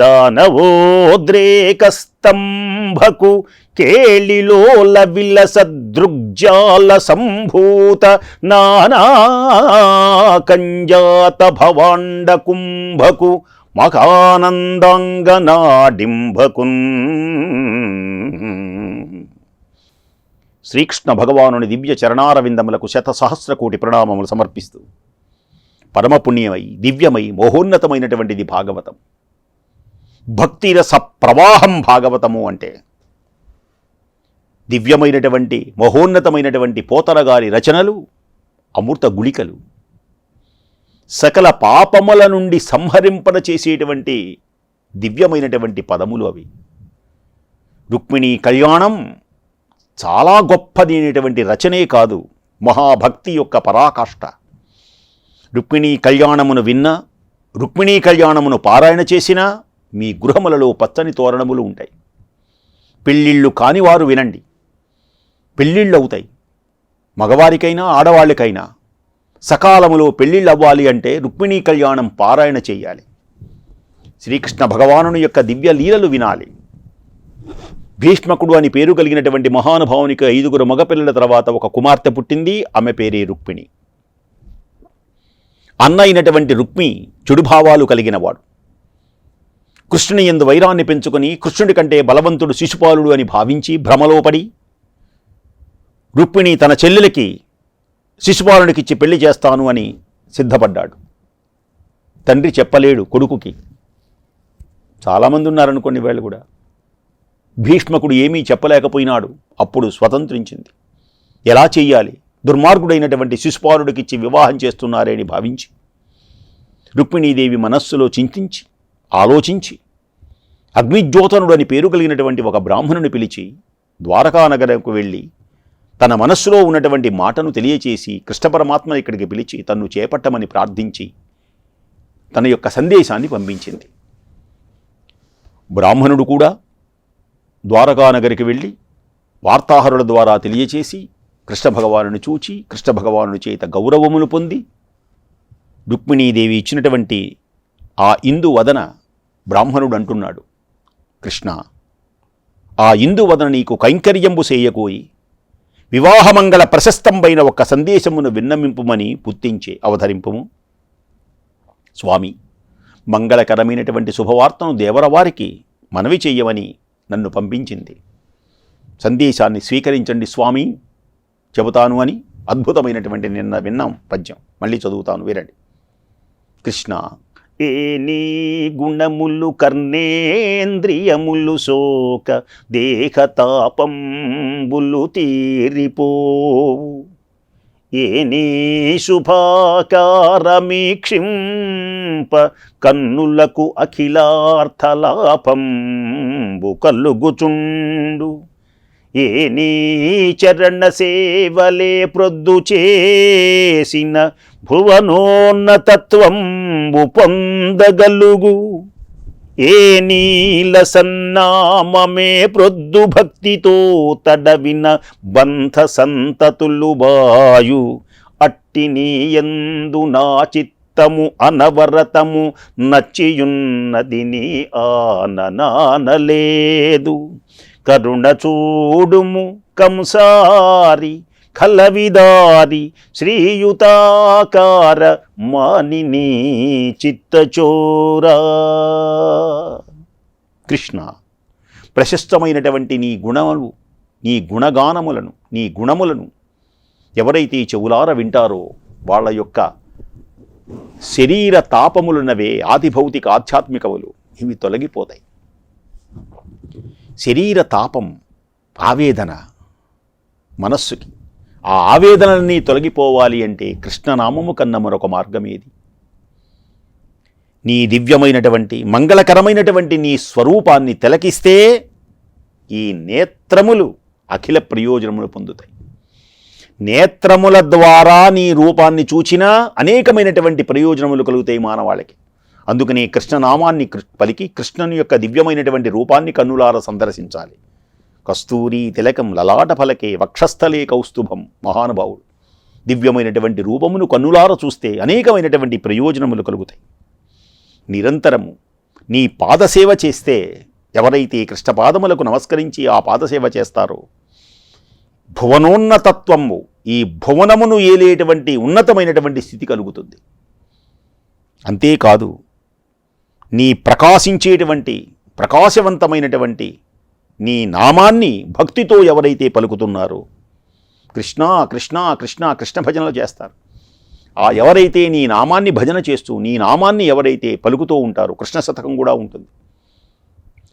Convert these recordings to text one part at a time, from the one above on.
దానవోద్రేకస్తంభకు కేళిలోల విలసదృగ్జాల సంభూత నానాకంజాత భవాండ కుంభకు శ్రీకృష్ణ భగవానుని దివ్య చరణారవిందములకు శత సహస్ర కోటి ప్రణామములు సమర్పిస్తూ పరమపుణ్యమై దివ్యమై మహోన్నతమైనటువంటిది భాగవతం. భక్తిరస ప్రవాహం భాగవతము అంటే. దివ్యమైనటువంటి మహోన్నతమైనటువంటి పోతరగారి రచనలు అమృత గుళికలు. సకల పాపముల నుండి సంహరింపన చేసేటువంటి దివ్యమైనటువంటి పదములు అవి. రుక్మిణి కళ్యాణం చాలా గొప్పది అనేటువంటి రచనే కాదు మహాభక్తి యొక్క పరాకాష్ట. రుక్మిణీ కళ్యాణమును విన్నా రుక్మిణీ కళ్యాణమును పారాయణ చేసినా మీ గృహములలో పచ్చని తోరణములు ఉంటాయి. పెళ్ళిళ్ళు కానివారు వినండి. పెళ్ళిళ్ళు అవుతాయి మగవారికైనా ఆడవాళ్ళకైనా సకాలములో పెళ్ళిళ్ళు అవ్వాలి అంటే రుక్మిణీ కళ్యాణం పారాయణ చేయాలి. శ్రీకృష్ణ భగవానుని యొక్క దివ్య లీలలు వినాలి. భీష్మకుడు అని పేరు కలిగినటువంటి మహానుభావునికి ఐదుగురు మగపిల్లల తర్వాత ఒక కుమార్తె పుట్టింది. ఆమె పేరే రుక్మిణి. అన్న అయినటువంటి రుక్మి చెడు భావాలు కలిగినవాడు. కృష్ణుని ఎందు వైరాన్ని పెంచుకొని కృష్ణుడి కంటే బలవంతుడు శిశుపాలుడు అని భావించి భ్రమలో పడి రుక్మిణి తన చెల్లెలకి శిశుపాలునికిచ్చి పెళ్ళి చేస్తాను అని సిద్ధపడ్డాడు. తండ్రి చెప్పలేడు కొడుకుకి. చాలామంది ఉన్నారనుకోండి వీళ్ళు కూడా. భీష్మకుడు ఏమీ చెప్పలేకపోయినాడు అప్పుడు స్వతంత్రించింది. ఎలా చెయ్యాలి? దుర్మార్గుడైనటువంటి శిశుపాలుడికిచ్చి వివాహం చేస్తున్నారే అని భావించి రుక్మిణీదేవి మనస్సులో చింతించి ఆలోచించి అగ్నిజ్యోతనుడు అని పేరు కలిగినటువంటి ఒక బ్రాహ్మణుని పిలిచి ద్వారకానగరకు వెళ్ళి తన మనస్సులో ఉన్నటువంటి మాటను తెలియచేసి కృష్ణ పరమాత్మ ఇక్కడికి పిలిచి తన్ను చేపట్టమని ప్రార్థించి తన యొక్క సందేశాన్ని పంపించింది. బ్రాహ్మణుడు కూడా ద్వారకానగరికి వెళ్ళి వార్తాహరుల ద్వారా తెలియచేసి కృష్ణ భగవానుని చూచి కృష్ణ భగవానుని చేత గౌరవమును పొంది రుక్మిణీదేవి ఇచ్చినటువంటి ఆ ఇందు వదన బ్రాహ్మణుడు అంటున్నాడు. కృష్ణ ఆ ఇందువదన నీకు కైంకర్యంబు చేయకోయి వివాహమంగళ ప్రశస్తంపైన ఒక సందేశమును విన్నమింపుమని పుత్తించే అవధరింపుము స్వామి మంగళకరమైనటువంటి శుభవార్తను దేవరవారికి మనవి చెయ్యమని నన్ను పంపించింది. సందేశాన్ని స్వీకరించండి స్వామి చెబుతాను అని అద్భుతమైనటువంటి నిన్న విన్నాం పద్యం. మళ్ళీ చదువుతాను వినండి. కృష్ణ నీ గుణములు కర్ణేంద్రియములు శోక దేహతాపంబులు తీరిపోవు. ఏనీ శుభాకారమీక్షింప కన్నులకు అఖిలార్థలాపంబు కల్లుగుచుండు ఏ నీ చరణ సేవలే ప్రొద్దు చేసిన భువనోన్నతత్వం పొందగలుగు ఏ నీల సన్నామమే ప్రొద్దు భక్తితో తడవిన బంధ సంతతులు బాయు అట్టి నీయందు నా చిత్తము అనవరతము నచ్చియున్నది నీ ఆననానలేదు కరుణ చూడుము కంసారి కలవిదారి శ్రీయుతాకార మానిని చిత్తచోరా. కృష్ణ ప్రశస్తమైనటువంటి నీ గుణములు నీ గుణగానములను నీ గుణములను ఎవరైతే చెవులార వింటారో వాళ్ళ యొక్క శరీర తాపములున్నవే ఆదిభౌతిక ఆధ్యాత్మికములు ఇవి తొలగిపోతాయి. శరీర తాపం ఆవేదన మనస్సుకి. ఆ ఆవేదనలన్నీ తొలగిపోవాలి అంటే కృష్ణనామము కన్న మరొక మార్గం ఏది నీ దివ్యమైనటువంటి మంగళకరమైనటువంటి నీ స్వరూపాన్ని తిలకిస్తే ఈ నేత్రములు అఖిల ప్రయోజనములు పొందుతాయి. నేత్రముల ద్వారా నీ రూపాన్ని చూచినా అనేకమైనటువంటి ప్రయోజనములు కలుగుతాయి మానవాళికి. అందుకనే కృష్ణనామాన్ని పలికి కృష్ణుని యొక్క దివ్యమైనటువంటి రూపాన్ని కన్నులార సందర్శించాలి. కస్తూరి తిలకం లలాట ఫలకే వక్షస్థలే కౌస్తుభం మహానుభావుడు. దివ్యమైనటువంటి రూపమును కన్నులార చూస్తే అనేకమైనటువంటి ప్రయోజనములు కలుగుతాయి. నిరంతరము నీ పాదసేవ చేస్తే ఎవరైతే కృష్ణపాదములకు నమస్కరించి ఆ పాదసేవ చేస్తారో భువనోన్నతత్వము ఈ భువనమును ఏలేటువంటి ఉన్నతమైనటువంటి స్థితి కలుగుతుంది. అంతేకాదు నీ ప్రకాశించేటువంటి ప్రకాశవంతమైనటువంటి నీ నామాన్ని భక్తితో ఎవరైతే పలుకుతున్నారో కృష్ణ కృష్ణ కృష్ణ కృష్ణ భజనలు చేస్తారు. ఆ ఎవరైతే నీ నామాన్ని భజన చేస్తూ నీ నామాన్ని ఎవరైతే పలుకుతూ ఉంటారో కృష్ణ శతకం కూడా ఉంటుంది.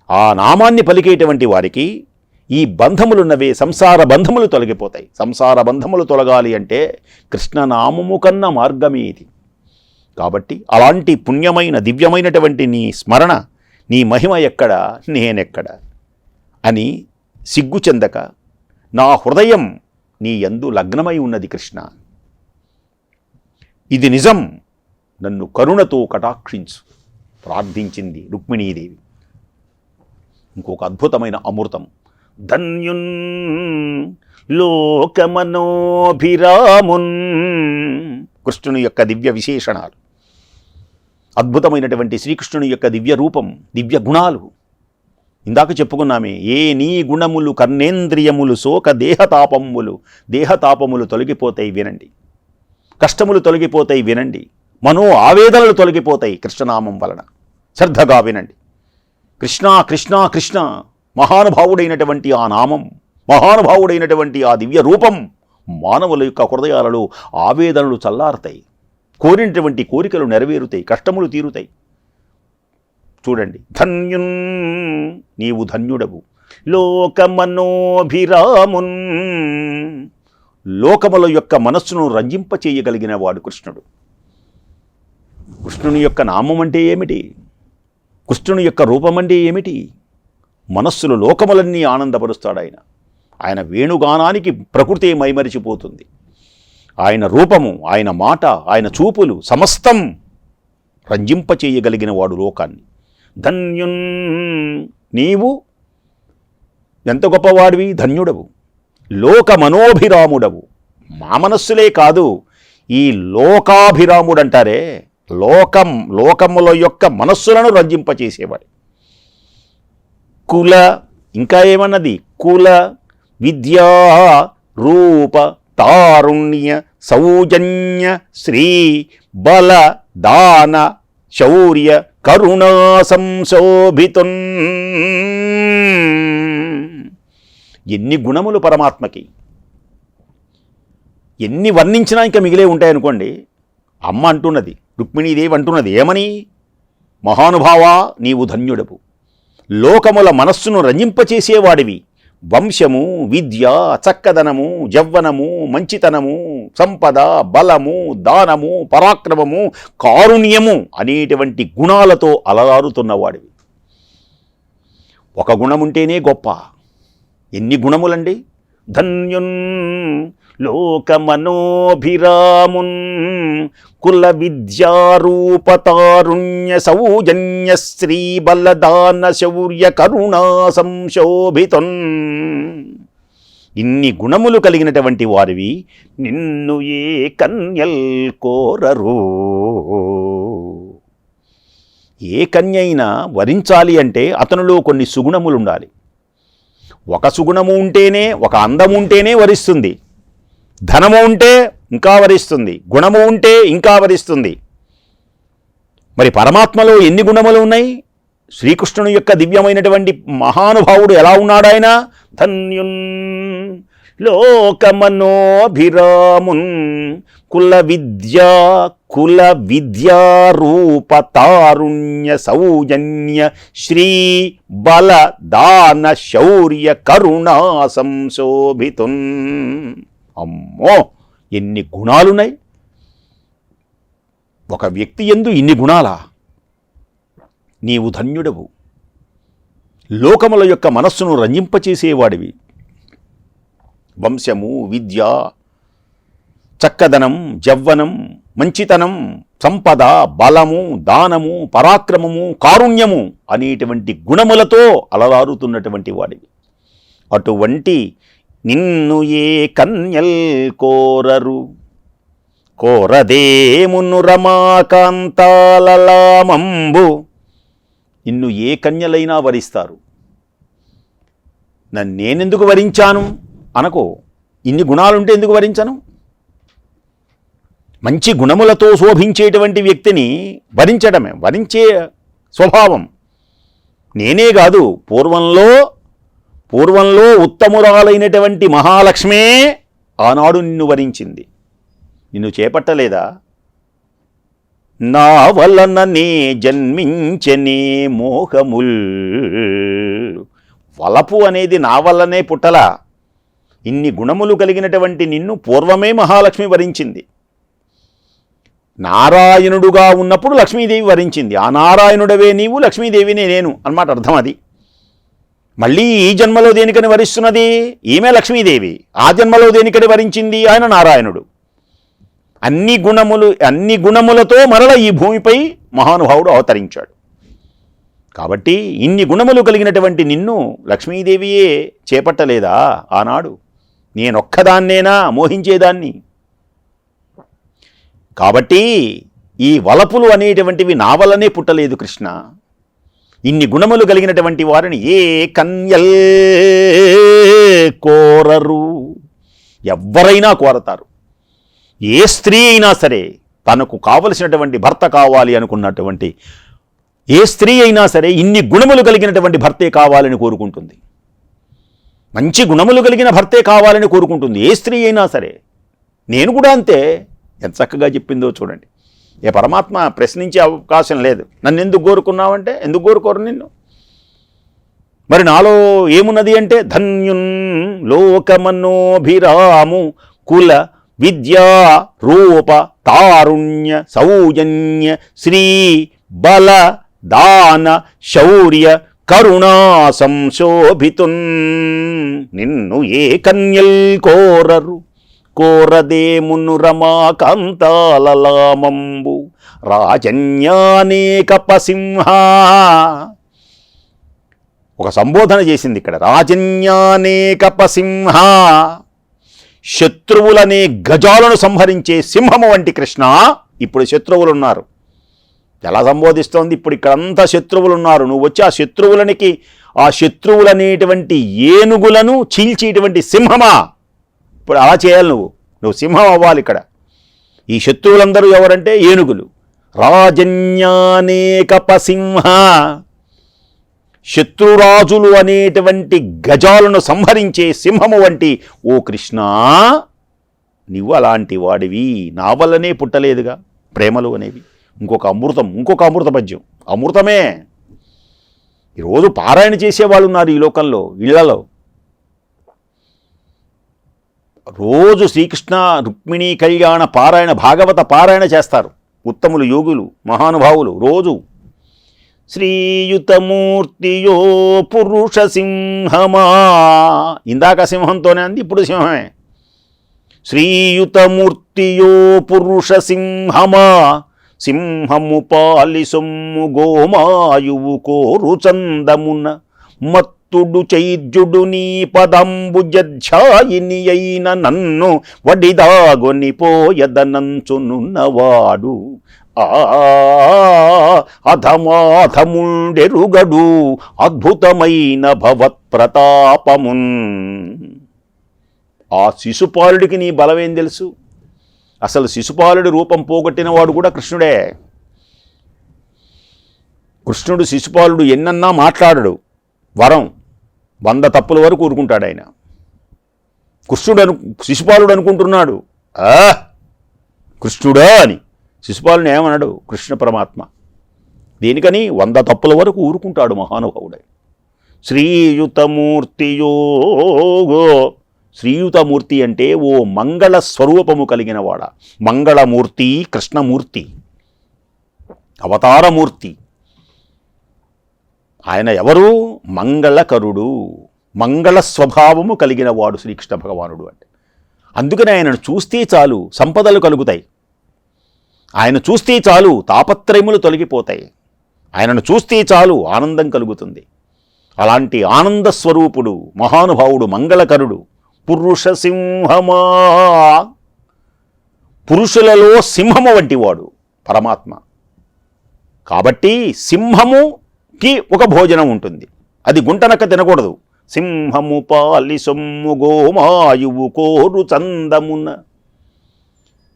ఆ నామాన్ని పలికేటువంటి వారికి ఈ బంధములున్నవే సంసార బంధములు తొలగిపోతాయి. సంసార బంధములు తొలగాలి అంటే కృష్ణనామము కన్న మార్గమే ఇది. కాబట్టి అలాంటి పుణ్యమైన దివ్యమైనటువంటి నీ స్మరణ నీ మహిమ ఎక్కడ? నేనెక్కడ? అని సిగ్గు చెందక నా హృదయం నీ యందు లగ్నమై ఉన్నది కృష్ణ. ఇది నిజం. నన్ను కరుణతో కటాక్షించు ప్రార్థించింది రుక్మిణీదేవి. ఇంకొక అద్భుతమైన అమృతం. ధన్యున్ లోకమనోభిరామున్. కృష్ణుని యొక్క దివ్య విశేషణాలు. అద్భుతమైనటువంటి శ్రీకృష్ణుని యొక్క దివ్య రూపం దివ్య గుణాలు. ఇందాక చెప్పుకున్నామే ఏ నీ గుణములు కర్ణేంద్రియములు శోక దేహతాపములు దేహతాపములు తొలగిపోతాయి వినండి. కష్టములు తొలగిపోతాయి వినండి. మనో ఆవేదనలు తొలగిపోతాయి కృష్ణనామం వలన. శ్రద్ధగా వినండి. కృష్ణ కృష్ణ కృష్ణ మహానుభావుడైనటువంటి ఆ నామం మహానుభావుడైనటువంటి ఆ దివ్య రూపం మానవుల యొక్క హృదయాలలో ఆవేదనలు చల్లారుతాయి. కోరినటువంటి కోరికలు నెరవేరుతాయి కష్టములు తీరుతాయి. చూడండి ధన్యున్ నీవు ధన్యుడవు. లోకమనోభిరామున్ లోకముల యొక్క మనస్సును రంజింపచేయగలిగిన వాడు కృష్ణుడు. కృష్ణుని యొక్క నామం అంటే ఏమిటి? కృష్ణుని యొక్క రూపం అంటే ఏమిటి? మనస్సులు లోకములన్నీ ఆనందపరుస్తాడు ఆయన. ఆయన వేణుగానానికి ప్రకృతి మైమరిచిపోతుంది. ఆయన రూపము ఆయన మాట ఆయన చూపులు సమస్తం రంజింపచేయగలిగిన వాడు లోకాన్ని. ధన్యున్ నీవు ఎంత గొప్పవాడివి? ధన్యుడవు. లోక మనోభిరాముడవు మా మనస్సులే కాదు ఈ లోకాభిరాముడంటారే లోకం లోకముల యొక్క మనస్సులను రంజింపచేసేవాడు. కుల ఇంకా ఏమన్నది? కుల విద్యా రూప తారుణ్య సౌజన్య శ్రీ బల దాన శౌర్య కరుణా సంశోభితున్. ఎన్ని గుణములు పరమాత్మకి? ఎన్ని వర్ణించినా ఇంకా మిగిలే ఉంటాయనుకోండి. అమ్మ అంటున్నది రుక్మిణీదేవి అంటున్నది ఏమని? మహానుభావా నీవు ధన్యుడవు. లోకముల మనస్సును రంజింపచేసేవాడివి. వంశము విద్య చక్కదనము జవ్వనము మంచితనము సంపద బలము దానము పరాక్రమము కారుణ్యము అనేటువంటి గుణాలతో అలరారుతున్నవాడివి ఒక గుణముంటేనే గొప్ప. ఎన్ని గుణములండి? ధన్యున్ లోకమనోభిరామున్ కుల విద్యారూపతారుణ్య సౌజన్య శ్రీబలదాన శౌర్య కరుణా సంశోభితం ఇన్ని గుణములు కలిగినటువంటి వారివి నిన్ను ఏ కన్యల్ కోరరు. ఏ కన్య అయినా వరించాలి అంటే అతనిలో కొన్ని సుగుణములు ఉండాలి ఒక సుగుణము ఉంటేనే ఒక అందము ఉంటేనే వరిస్తుంది. ధనము ఉంటే ఇంకా వరిస్తుంది గుణము ఉంటే ఇంకా వరిస్తుంది. మరి పరమాత్మలో ఎన్ని గుణములు ఉన్నాయి? శ్రీకృష్ణుని యొక్క దివ్యమైనటువంటి మహానుభావుడు ఎలా ఉన్నాడు ఆయన? ధన్యున్ లోకమనోభిరామున్ కుల విద్యా కుల విద్యారూప తారుణ్య సౌజన్య శ్రీ బల దాన శౌర్య కరుణా సంశోభితున్. అమ్మో ఎన్ని గుణాలున్నాయి. ఒక వ్యక్తి ఎందు ఇన్ని గుణాలా? నీవు ధన్యుడవు. లోకముల యొక్క మనస్సును రంజింపచేసేవాడివి. వంశము విద్య చక్కదనం జవ్వనం మంచితనం సంపద బలము దానము పరాక్రమము కారుణ్యము అనేటువంటి గుణములతో అలరారుతున్నటువంటి వాడివి. అటువంటి నిన్ను ఏ కన్యల్ కోరరు? కోరదేమును రమాకాంతాలలామంబు. నిన్ను ఏ కన్యలైనా వరిస్తారు? నన్ను నేనెందుకు వరించాను? అనకో ఇన్ని గుణాలుంటే ఎందుకు వరించను? మంచి గుణములతో శోభించేటువంటి వ్యక్తిని వరించడమే వరించే స్వభావం. నేనే కాదు పూర్వంలో పూర్వంలో ఉత్తమురాలైనటువంటి మహాలక్ష్మే ఆనాడు నిన్ను వరించింది. నిన్ను చేపట్టలేదా? నా వలననే జన్మించనే మోహముల్. వలపు అనేది నా వల్లనే పుట్టలా. ఇన్ని గుణములు కలిగినటువంటి నిన్ను పూర్వమే మహాలక్ష్మి వరించింది. నారాయణుడుగా ఉన్నప్పుడు లక్ష్మీదేవి వరించింది. ఆ నారాయణుడవే నీవు లక్ష్మీదేవినే నేను అన్నమాట అర్థం అది. మళ్ళీ ఈ జన్మలో దేనికని వరిస్తున్నది? ఈమె లక్ష్మీదేవి. ఆ జన్మలో దేనికని వరించింది? ఆయన నారాయణుడు. అన్ని గుణములు అన్ని గుణములతో మరల ఈ భూమిపై మహానుభావుడు అవతరించాడు. కాబట్టి ఇన్ని గుణములు కలిగినటువంటి నిన్ను లక్ష్మీదేవియే చేపట్టలేదా ఆనాడు? నేనొక్కదాన్నేనా మోహించేదాన్ని? కాబట్టి ఈ వలపులు అనేటువంటివి నా వల్లనే పుట్టలేదు కృష్ణ. ఇన్ని గుణములు కలిగినటువంటి వారిని ఏ కన్యల్ కోరరు. ఎవ్వరైనా కోరతారు. ఏ స్త్రీ అయినా సరే తనకు కావలసినటువంటి భర్త కావాలి అనుకున్నటువంటి ఏ స్త్రీ అయినా సరే ఇన్ని గుణములు కలిగినటువంటి భర్తే కావాలని కోరుకుంటుంది. మంచి గుణములు కలిగిన భర్తే కావాలని కోరుకుంటుంది. ఏ స్త్రీ అయినా సరే. నేను కూడా అంతే. ఎంత చక్కగా చెప్పిందో చూడండి. ఏ పరమాత్మ ప్రశ్నించే అవకాశం లేదు. నన్ను ఎందుకు కోరుకున్నావంటే ఎందుకు కోరుకోరు నిన్ను? మరి నాలో ఏమున్నది అంటే ధన్యున్ లోకమనోభిరాము కుల విద్యా రూప తారుణ్య సౌజన్య శ్రీ బల దాన శౌర్య కరుణా సంశోభితున్. నిన్ను ఏ కన్యల్ కోరరు? కోరదేమును రమాకాంతాలలామంబు రాజన్యానేక పసింహ. ఒక సంబోధన చేసింది ఇక్కడ. రాజన్యానేక పసింహ. శత్రువులనే గజాలను సంహరించే సింహము వంటి కృష్ణ ఇప్పుడు శత్రువులు ఉన్నారు ఎలా సంబోధిస్తోంది? ఇప్పుడు ఇక్కడంతా శత్రువులు ఉన్నారు నువ్వు వచ్చి ఆ శత్రువులనికి ఆ శత్రువులనేటువంటి ఏనుగులను చీల్చేటువంటి సింహమా? ఇప్పుడు అలా చేయాలి నువ్వు. నువ్వు సింహం అవ్వాలి ఇక్కడ. ఈ శత్రువులందరూ ఎవరంటే ఏనుగులు. రాజన్యానేకపసింహ శత్రురాజులు అనేటువంటి గజాలను సంహరించే సింహము వంటి ఓ కృష్ణ. నువ్వు అలాంటి వాడివి. నా వల్లనే పుట్టలేదుగా ప్రేమలు అనేవి. ఇంకొక అమృతం ఇంకొక అమృత పద్యం. అమృతమే. ఈరోజు పారాయణ చేసేవాళ్ళు ఉన్నారు ఈ లోకంలో ఇళ్ళలో. రోజు శ్రీకృష్ణ రుక్మిణీ కళ్యాణ పారాయణ భాగవత పారాయణ చేస్తారు. ఉత్తములు యోగులు మహానుభావులు రోజు. శ్రీయుతమూర్తియో పురుష సింహమా. ఇందాక సింహంతోనే అంది ఇప్పుడు సింహమే. శ్రీయుతమూర్తియో పురుష సింహమా. సింహము పాలి సొమ్ము గోమాయువు కోరు చందమున భక్తుడు చైద్యుడు నీ పదంబు జధ్యాయిని అయిన నన్ను వడిదాగొనిపోయదనంచునున్నవాడు ఆ అధమాధముండెరుగడు అద్భుతమైన భవత్ప్రతాపమున్. ఆ శిశుపాలుడికి నీ బలమేం తెలుసు? అసలు శిశుపాలుడి రూపం పోగొట్టినవాడు కూడా కృష్ణుడే. కృష్ణుడు శిశుపాలుడు ఎన్నన్నా మాట్లాడడు. వరం. వంద తప్పుల వరకు ఊరుకుంటాడు ఆయన. కృష్ణుడు అను శిశుపాలుడు అనుకుంటున్నాడు. ఆ కృష్ణుడా అని. శిశుపాలుని ఏమన్నాడు కృష్ణ పరమాత్మ. దేనికని? వంద తప్పుల వరకు ఊరుకుంటాడు మహానుభావుడే. శ్రీయుతమూర్తియోగో. శ్రీయుతమూర్తి అంటే ఓ మంగళ స్వరూపము కలిగిన వాడ. మంగళమూర్తి కృష్ణమూర్తి. అవతారమూర్తి. ఆయన ఎవరు? మంగళకరుడు. మంగళ స్వభావము కలిగిన వాడు శ్రీకృష్ణ భగవానుడు అంటే. అందుకని ఆయనను చూస్తే చాలు సంపదలు కలుగుతాయి. ఆయన చూస్తే చాలు తాపత్రయములు తొలగిపోతాయి. ఆయనను చూస్తే చాలు ఆనందం కలుగుతుంది. అలాంటి ఆనంద స్వరూపుడు మహానుభావుడు మంగళకరుడు పురుష సింహమా? పురుషులలో సింహము వంటివాడు పరమాత్మ. కాబట్టి సింహము కి ఒక భోజనం ఉంటుంది. అది గుంటనక్క తినకూడదు. సింహము పాలి సొమ్ము గోమాయువు కోరు చందమున.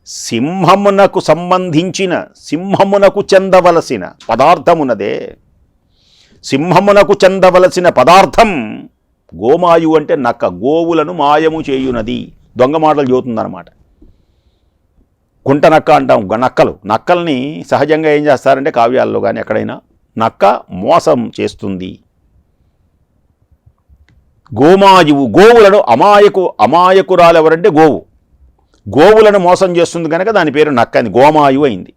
సింహమునకు సంబంధించిన సింహమునకు చెందవలసిన పదార్థమునదే. సింహమునకు చెందవలసిన పదార్థం గోమాయు అంటే నక్క గోవులను మాయము చేయునది. దొంగ మాటలు చూతుందన్నమాట గుంట నక్క అంటాం గ- నక్కలు. నక్కల్ని సహజంగా ఏం చేస్తారంటే కావ్యాల్లో కానీ ఎక్కడైనా నక్క మోసం చేస్తుంది. గోమాయువు గోవులను అమాయకు అమాయకురాలు ఎవరంటే గోవు. గోవులను మోసం చేస్తుంది కనుక దాని పేరు నక్క అని గోమాయువు అయింది.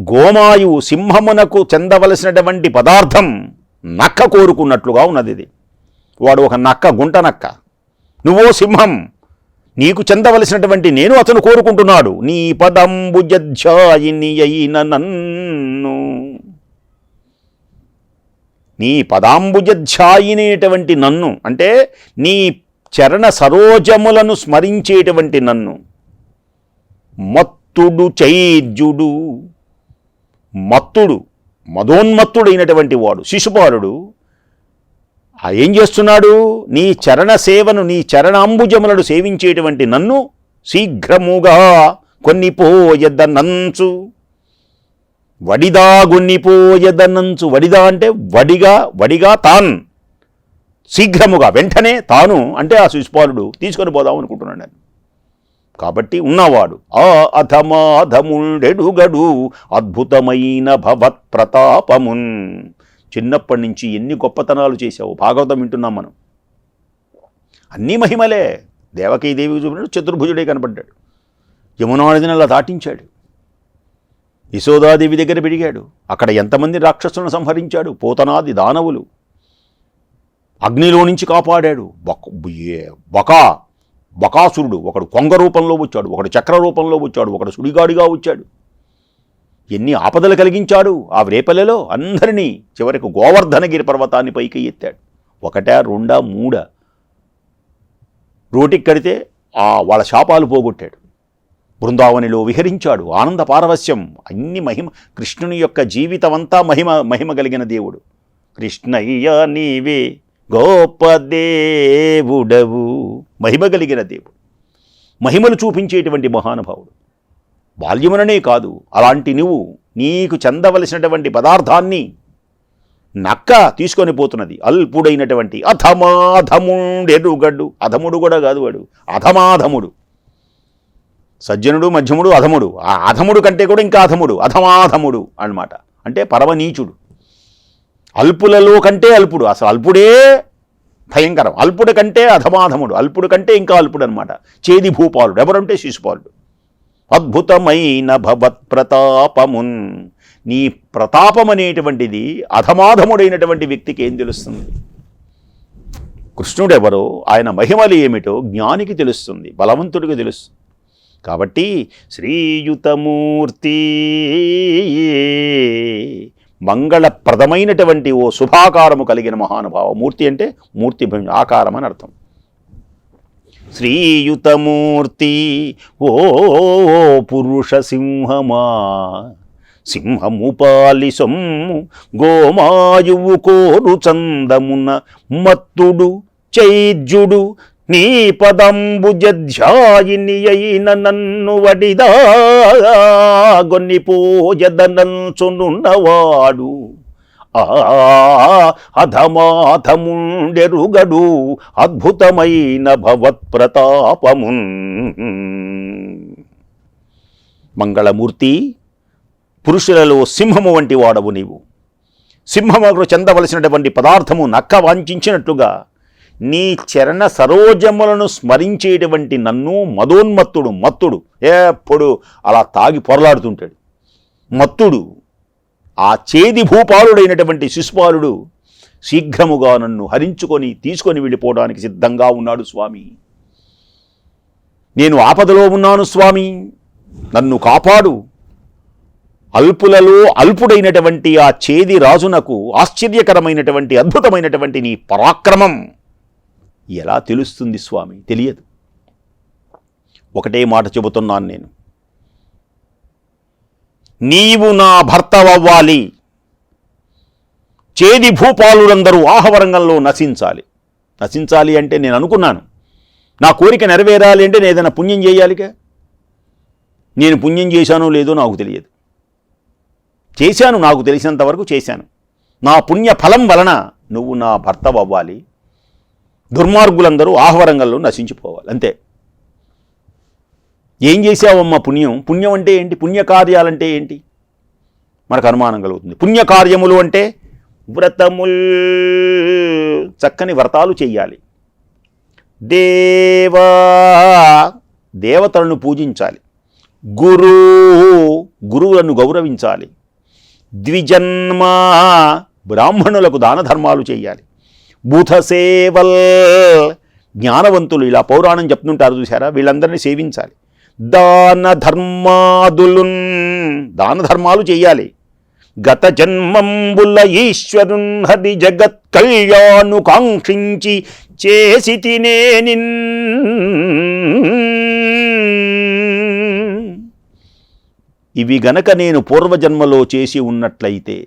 గోమాయువు సింహమునకు చెందవలసినటువంటి పదార్థం నక్క కోరుకున్నట్లుగా ఉన్నది ఇది. వాడు ఒక నక్క గుంట నక్క. నువ్వో సింహం నీకు చెందవలసినటువంటి నేను అతను కోరుకుంటున్నాడు. నీ పదంబుజధ్యాయిని అయిన నన్ను నీ పదాంబుజధ్యాయినేటువంటి నన్ను అంటే నీ చరణ సరోజములను స్మరించేటువంటి నన్ను. మత్తుడు చైద్యుడు మత్తుడు మదోన్మత్తుడైనటువంటి వాడు శిశుపాలుడు. ఆ ఏం చేస్తున్నాడు? నీ చరణ సేవను నీ చరణాంబుజములను సేవించేటువంటి నన్ను శీఘ్రముగా కొన్నిపోయదనంచు వడిదా గొన్నిపోయదనంచు వడిదా అంటే వడిగా వడిగా తాన్. శీఘ్రముగా వెంటనే తాను అంటే ఆ శిశుపాలుడు తీసుకొని పోదాం అనుకుంటున్నాడు నేను. కాబట్టి ఉన్నవాడు ఆ అధమాధముండెడుగడు అద్భుతమైన భవత్ ప్రతాపమున్ చిన్నప్పటి నుంచి ఎన్ని గొప్పతనాలు చేశావు? భాగవతం వింటున్నాం మనం. అన్నీ మహిమలే. దేవకీదేవి చూపినట్టు చతుర్భుజుడే కనపడ్డాడు. యమునాడిని అలా దాటించాడు. యశోదాదేవి దగ్గర పెరిగాడు. అక్కడ ఎంతమంది రాక్షసులను సంహరించాడు? పోతనాది దానవులు. అగ్నిలో నుంచి కాపాడాడు. బక బకా బకాసురుడు ఒకడు కొంగ రూపంలో వచ్చాడు. ఒకడు చక్ర రూపంలో వచ్చాడు. ఒకడు సుడిగాడిగా వచ్చాడు. ఎన్ని ఆపదలు కలిగించాడు ఆ రేపలలో అందరినీ. చివరికి గోవర్ధనగిరి పర్వతాన్ని పైకి ఎత్తాడు. ఒకటా రెండా మూడా. రోటికి కడితే ఆ వాళ్ళ శాపాలు పోగొట్టాడు. బృందావనిలో విహరించాడు. ఆనంద పారవస్యం అన్ని మహిమ కృష్ణుని యొక్క జీవితమంతా మహిమ మహిమ కలిగిన దేవుడు. కృష్ణయ్య నీవే గోపదేవుడవు దేవుడవు. మహిమ కలిగిన దేవుడు. మహిమలు చూపించేటువంటి మహానుభావుడు. బాల్యముననే కాదు అలాంటి నువ్వు నీకు చెందవలసినటువంటి పదార్థాన్ని నక్క తీసుకొని పోతున్నది. అల్పుడైనటువంటి అధమాధముడెరుగడ్డు అధముడు కూడా కాదు వాడు. అధమాధముడు. సజ్జనుడు మధ్యముడు అధముడు. ఆ అధముడు కంటే కూడా ఇంకా అధముడు. అధమాధముడు అన్నమాట. అంటే పరమనీచుడు అల్పులలో కంటే అల్పుడు. అసలు అల్పుడే భయంకరం. అల్పుడు కంటే అధమాధముడు. అల్పుడు కంటే ఇంకా అల్పుడు అనమాట చేది భూపాలుడు. ఎవరంటే శిశుపాలుడు. అద్భుతమైన భవత్ ప్రతాపమున్ నీ ప్రతాపం అనేటువంటిది అధమాధముడైనటువంటి వ్యక్తికి ఏం తెలుస్తుంది? కృష్ణుడెవరో ఆయన మహిమలు ఏమిటో జ్ఞానికి తెలుస్తుంది. బలవంతుడికి తెలుస్తుంది. కాబట్టి శ్రీయుతమూర్తి మంగళప్రదమైనటువంటి ఓ శుభాకారము కలిగిన మహానుభావ మూర్తి అంటే మూర్తి భం- ఆకారం అని అర్థం. శ్రీయుతమూర్తి ఓ పురుష సింహమా సింహము పాలి సొమ్ము గోమాయువు కోరు చందమున మత్తుడు చైద్యుడు నీ పదంబుజధ్యాయిని అయిన నన్ను వడిదా. గొన్ని పోజదనంచునున్నవాడు ఆ అధమాధముండెరుగడు అద్భుతమైన భవత్ప్రతాపమున్. మంగళమూర్తి పురుషులలో సింహము వంటి వాడవు నీవు. సింహముకు చెందవలసినటువంటి పదార్థము నక్క వాంఛించినట్లుగా నీ చరణ సరోజములను స్మరించేటువంటి నన్ను మదోన్మత్తుడు మత్తుడు. ఎప్పుడు అలా తాగి పొరలాడుతుంటాడు. మత్తుడు ఆ చేది భూపాలుడైనటువంటి శిశుపాలుడు శీఘ్రముగా నన్ను హరించుకొని తీసుకొని వెళ్ళిపోవడానికి సిద్ధంగా ఉన్నాడు స్వామి. నేను ఆపదలో ఉన్నాను స్వామి. నన్ను కాపాడు. అల్పులలో అల్పుడైనటువంటి ఆ చేది రాజునకు ఆశ్చర్యకరమైనటువంటి అద్భుతమైనటువంటి నీ పరాక్రమం. ఎలా తెలుస్తుంది స్వామి? తెలియదు. ఒకటే మాట చెబుతున్నాను నేను. నీవు నా భర్తవవ్వాలి. చేది భూపాలులందరూ ఆహవరంగంలో నశించాలి. నశించాలి అంటే నేను అనుకున్నాను. నా కోరిక నెరవేరాలి అంటే నేను ఏదైనా పుణ్యం చేయాలిగా? నేను పుణ్యం చేశానో లేదో నాకు తెలియదు. చేశాను నాకు తెలిసినంతవరకు చేశాను. నా పుణ్య ఫలం వలన నువ్వు నా భర్తవవ్వాలి. దుర్మార్గులందరూ ఆహ్వరంగంలో నశించిపోవాలి అంతే. ఏం చేసావమ్మా పుణ్యం? పుణ్యం అంటే ఏంటి? పుణ్యకార్యాలంటే ఏంటి? మనకు అనుమానం కలుగుతుంది. పుణ్యకార్యములు అంటే వ్రతముల్ చక్కని వ్రతాలు చేయాలి. దేవా దేవతలను పూజించాలి. గురు గురువులను గౌరవించాలి. ద్విజన్మ బ్రాహ్మణులకు దాన ధర్మాలు చేయాలి. బుధసేవల్ జ్ఞానవంతులు ఇలా పౌరాణం చెప్తుంటారు చూసారా వీళ్ళందరినీ సేవించాలి. దాన ధర్మాదులున్. దాన ధర్మాలు చేయాలి. గత జన్మంబుల ఈశ్వరున్ హరి జగత్ కళ్యాణు కాంక్షించి చేసి తినే నిన్ ఇవి గనక నేను పూర్వజన్మలో చేసి ఉన్నట్లయితే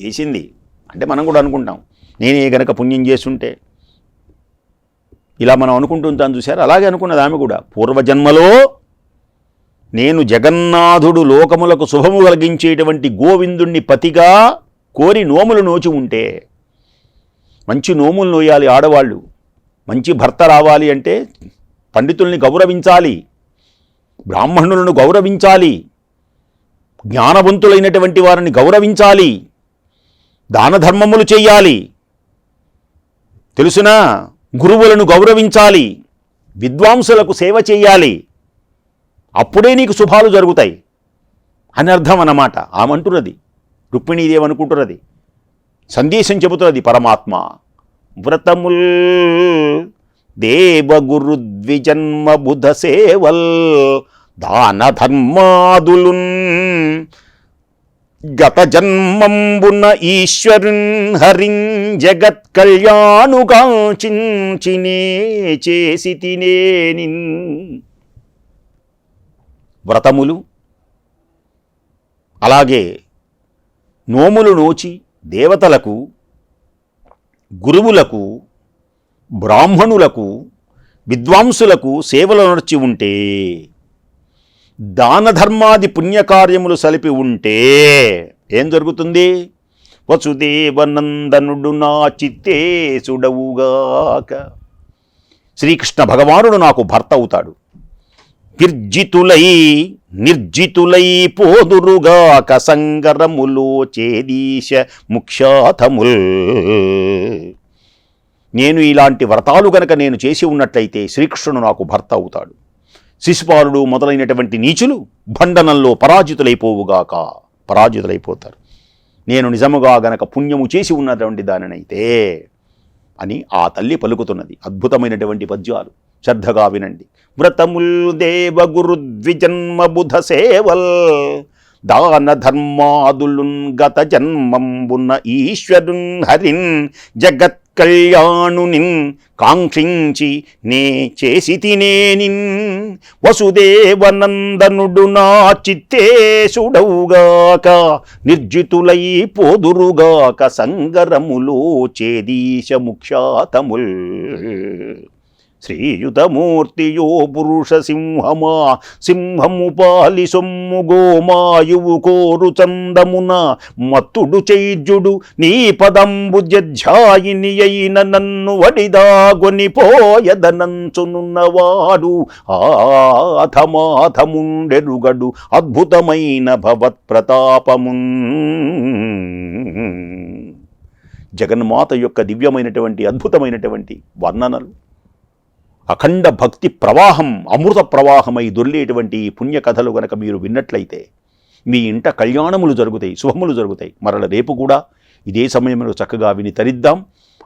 చేసింది. అంటే మనం కూడా అనుకుంటాం. నేనే గనక పుణ్యం చేస్తుంటే ఇలా మనం అనుకుంటుంటాను చూసారు అలాగే అనుకున్నది ఆమె కూడా. పూర్వజన్మలో నేను జగన్నాథుడు లోకములకు శుభము కలిగించేటువంటి గోవిందుణ్ణి పతిగా కోరి నోములు నోచి ఉంటే మంచి నోములు నోయాలి ఆడవాళ్ళు. మంచి భర్త రావాలి అంటే పండితుల్ని గౌరవించాలి. బ్రాహ్మణులను గౌరవించాలి. జ్ఞానవంతులైనటువంటి వారిని గౌరవించాలి. దాన ధర్మములు చేయాలి. తెలుసునా? గురువులను గౌరవించాలి. విద్వాంసులకు సేవ చేయాలి. అప్పుడే నీకు శుభాలు జరుగుతాయి. అని అర్థం అన్నమాట. ఆమంటున్నది. రుక్మిణీదేవి అనుకుంటున్నది. సందేశం చెబుతున్నది పరమాత్మ. వ్రతముల్ దేవగురు ద్విజన్మ బుధ సేవల్ దాన ధర్మాదులున్ గత జన్మంబున ఈశ్వరున్ హరిం జగత్ కళ్యాణుగాచించినే చేసి తినేనిన్ వ్రతములు అలాగే నోములు నోచి దేవతలకు గురువులకు బ్రాహ్మణులకు విద్వాంసులకు సేవలు నడిచి ఉంటే దాన ధర్మాది పుణ్యకార్యములు సలిపి ఉంటే ఏం జరుగుతుంది? వసుదేవనందనుడు నా చిత్తేసుడవుగాక శ్రీకృష్ణ భగవానుడు నాకు భర్త అవుతాడు. నిర్జితులై నిర్జితులై పోదురుగాక సంగరములో చేదీశ ముఖ్యాతముల్. నేను ఇలాంటి వ్రతాలు గనక నేను చేసి ఉన్నట్లయితే శ్రీకృష్ణుడు నాకు భర్త అవుతాడు. శిశుపాలుడు మొదలైనటువంటి నీచులు భండనంలో పరాజితులైపోవుగాక పరాజితులైపోతారు. నేను నిజముగా గనక పుణ్యము చేసి ఉన్నటువంటి దానినైతే అని ఆ తల్లి పలుకుతున్నది. అద్భుతమైనటువంటి పద్యాలు. శ్రద్ధగా వినండి. వ్రతముల్ దేవ గురుద్విజన్మ బుధ సేవల్ దాన ధర్మాదులున్ గత జన్మంబున్న ఈశ్వరున్ హరిన్ జగత్ కళ్యాణునిన్ కాంక్షించి నే చేసి తినేనిన్ వసుదేవనందనుడు నా చిత్తేశుడవుగాక నిర్జితులై పోదురుగాక సంగరములో చేదీశముఖ్యాతముల్ శ్రీయుతమూర్తియో పురుష సింహమా సింహము పాలి సొమ్ము గోమాయువు కోరు చందమున మత్తుడు చైద్యుడు నీ పదంబు జధ్యాయిని అయిన నన్ను వడిదాగొనిపోయదనంచునున్నవాడు ఆథమాథముండెరుగడు అద్భుతమైన భవత్ప్రతాపమున్. జగన్మాత యొక్క దివ్యమైనటువంటి అద్భుతమైనటువంటి వర్ణనలు. అఖండ భక్తి ప్రవాహం అమృత ప్రవాహమై దొర్లేటువంటి ఈ పుణ్యకథలు గనక మీరు విన్నట్లయితే మీ ఇంట కళ్యాణములు జరుగుతాయి శుభములు జరుగుతాయి. మరల రేపు కూడా ఇదే సమయంలో చక్కగా విని తరిద్దాం.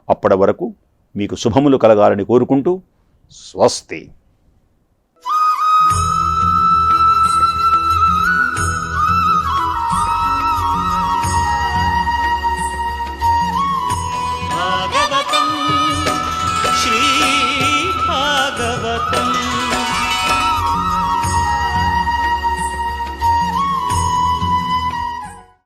అప్పటి వరకు మీకు శుభములు కలగాలని కోరుకుంటూ స్వస్తి.